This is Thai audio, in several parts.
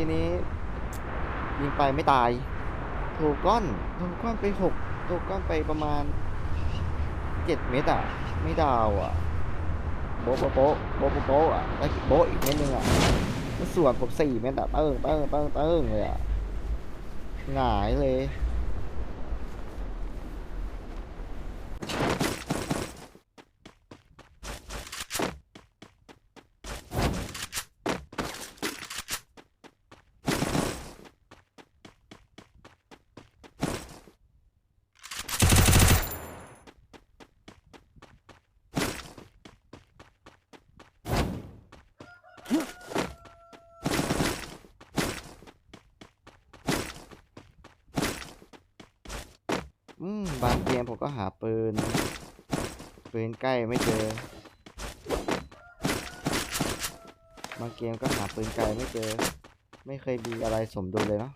ทีนี้ ยิงไปไม่ตายโถก้อนโถก้อนไปหกโถก้อนไปประมาณเจ็ดเมตรอะ ไม่ดาวอะ โบ๊ะโบ๊ะโบ๊ะโบ๊ะโบ๊ะอะแล้วโบ๊ะอีกเม็ดนึงอะมันส่วนผมสี่เมตรอะเติ้งเติ้งเติ้งเติ้งเลยอะหงายเลย อืมบางเกมผมก็หาปืน ปืนใกล้ไม่เจอ บางเกมก็หาปืนไกลไม่เจอ ไม่เคยมีอะไรสมดุลเลยเนาะ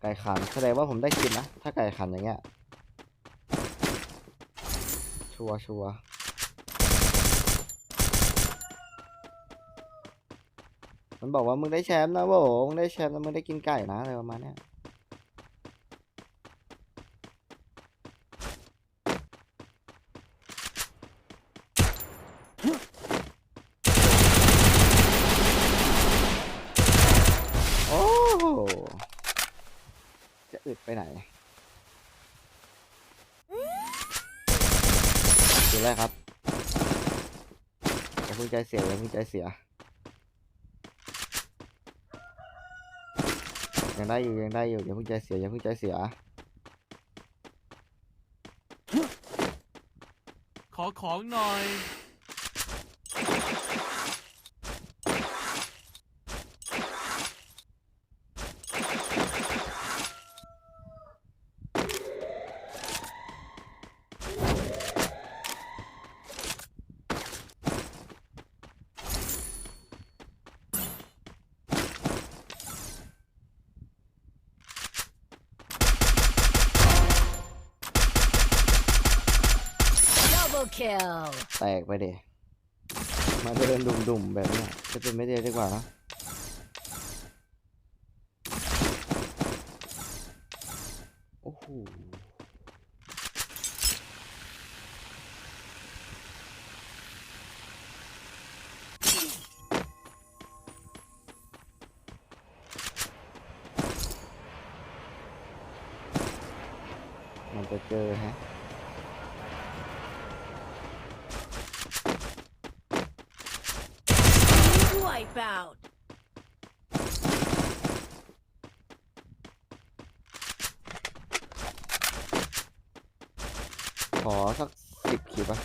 ไก่ขันแสดงว่าผมได้กินนะ ถ้าไก่ขันอย่างเงี้ย ชัวชัวร์ มันบอกว่ามึงได้แชมป์นะโว้มึงได้แชมป์แล้วมึงได้กินไก่นะอะไรประมาณนี้โอ้จะอึดไปไหนดูแรกครับอย่าเพิ่งใจเสียอย่าเพิ่งใจเสีย ยังได้อยู่ยังได้อยู่อย่าเพิ่งใจเสียอย่าเพิ่งใจเสีย ขอของหน่อย kill. แตกไปเดมาเดินดุ่มๆแบบเนี้ยจะเป็นไม่ได้ดีกว่าเนะโอ้โหมันจะเจอฮะ Wipeout. ขอสักสิบขีดปะ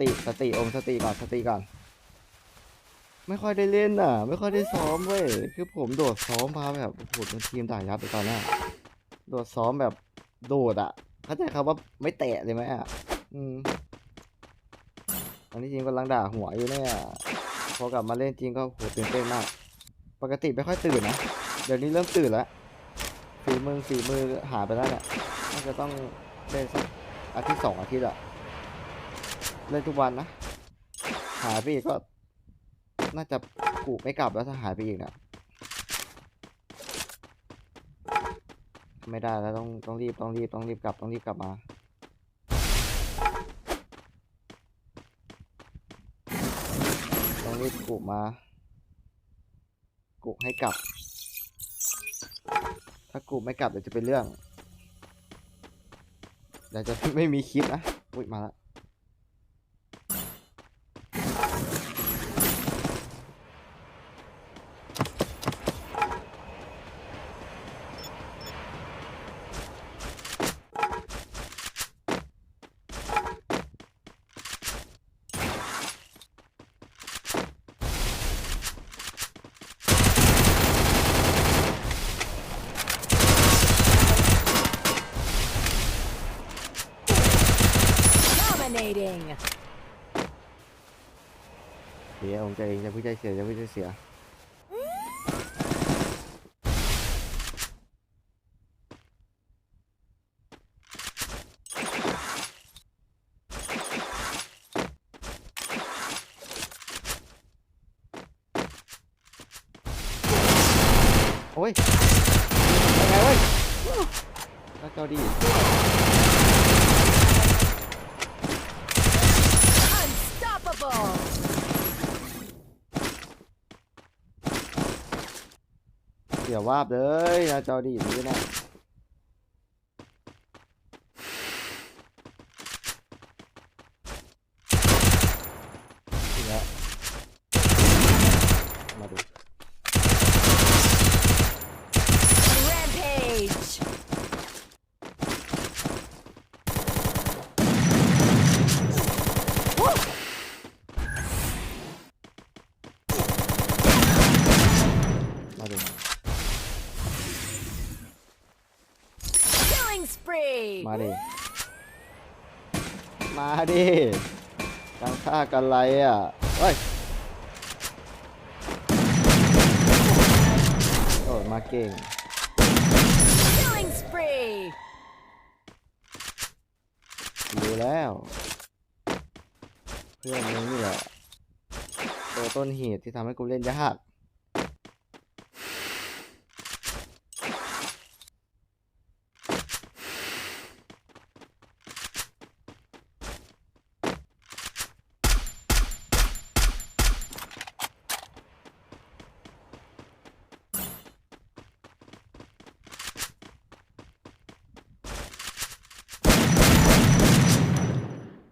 ติสติอมสติก่อนสติก่อน ไม่ค่อยได้เล่นอะ ไม่ค่อยได้ซ้อมเว้ยคือผมโดดซ้อมพาแบบโหเป็นทีมด่ายับไปตอนแรกโดดซ้อมแบบโดดอะเข้าใจคำว่าไม่แตะเลยไหมอะอืมตอนนี้จริงกำลังด่าหัวอยู่เนี่ยพอกลับมาเล่นจริงก็โหตื่นเต้นมาก ปกติไม่ค่อยตื่นนะเดี๋ยวนี้เริ่มตื่นแล้วฝีมือฝีมือหาไปแล้วเนี่ยน่าจะต้องเล่นสักอาทิตย์สองอาทิตย์อะ เล่นทุกวันนะ หายไปอีกก็ น่าจะกูไม่กลับแล้วถ้าหายไปอีกเนะไม่ได้แล้วต้องต้องรีบต้องรีบต้องรีบกลับต้องรีบกลับมาต้องรีบกุมากุให้กลับ ถ้ากุไม่กลับเดี๋ยวจะเป็นเรื่องเดี๋ยวจะไม่มีคลิปนะอุ้ยมาและโ Dominating. เสียผมใจเองจะพูดใจเสียจะพูดใจเสียโอ้ยเป็นไงเว้ยแล้วเจ้าดี เสียวาบเลยนะจอดีอย่างนี้นะถึงแล้วมาดู Rampage. มาดู Killing spree. มาดิ มา ดิการฆ่ากันไรอะเฮ้ยโอ้ยมาเก่ง Killing spree. รู้แล้ว เพื่อนมึงนี่แหละตัวต้นเหตุที่ทำให้กูเล่นยาก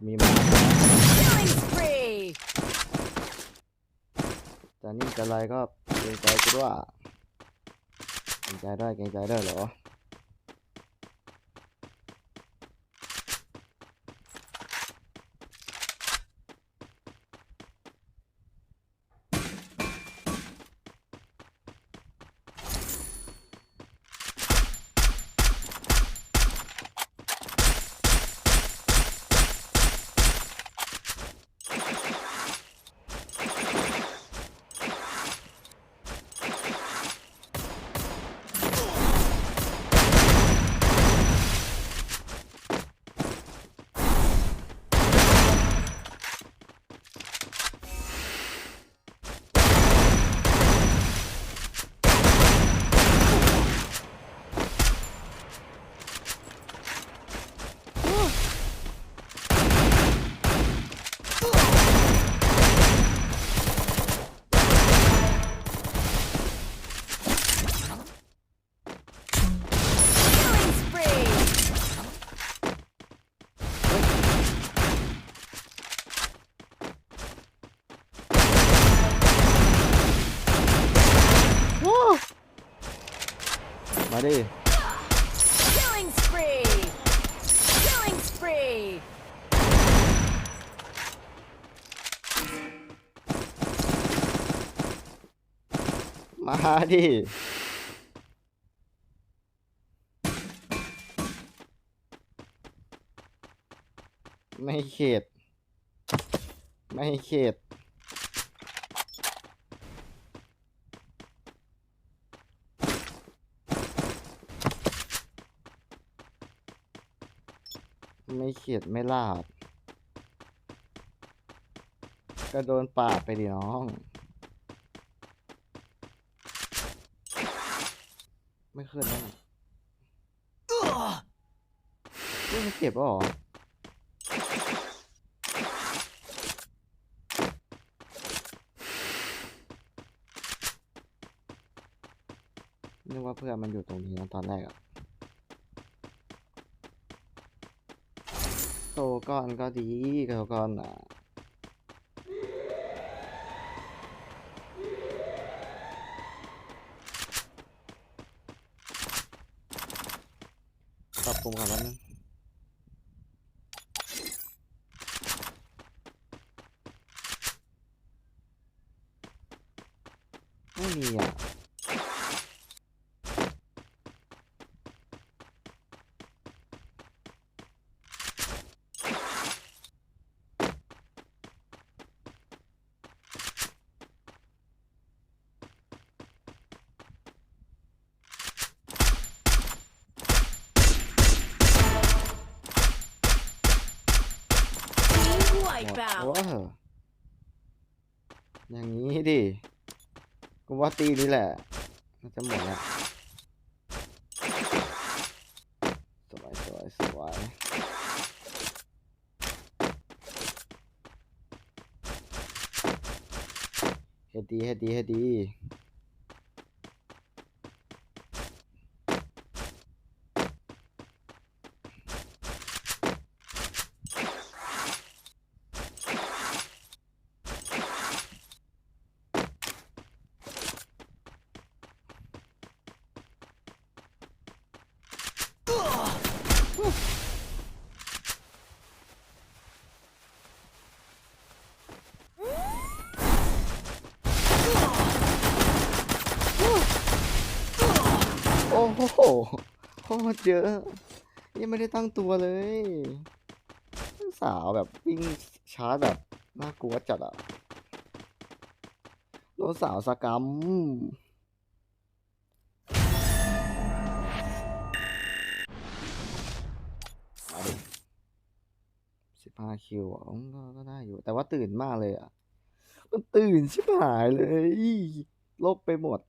มีมา Killing spree. จะนี่จะ อะไรก็เกรงใจกูด้วยเกรงใจด้วยเกรงใจด้วยเหรอ Killing spree. มาดิ Killing spree. Killing spree. มาดิ ไม่เข็ดไม่เข็ด ไม่เข็ดไม่ลาดก็โดนปาดไปดิน้อง ไม่ขึ้นแล้วนะเฮ้ยมันเจ็บวเหรอนึกว่าเพื่อนมันอยู่ตรงนี้นะตอนแรกอะ ตก่อนก็ดีโตก่อนอะปรับปรุงก่อนแล้วนึงไม่มีอะ หมด wipeout. โอ้อย่างนี้ดิกูว่าตีนี้แหละน่าจะหมดแล้วสวยสวยสวยเฮ็ดดีเฮ็ดดีเฮ็ดดี โอ้โหโคตรเยอะ ยังไม่ได้ตั้งตัวเลย สาวแบบวิ่งชาร์จแบบน่ากลัวจัดอะโดนสาวสกรรมสิบห้าคิวอะอืมก็ก็ได้อยู่ แต่ว่าตื่นมากเลยอะ มันตื่นชิบหายเลย โลกไปหมด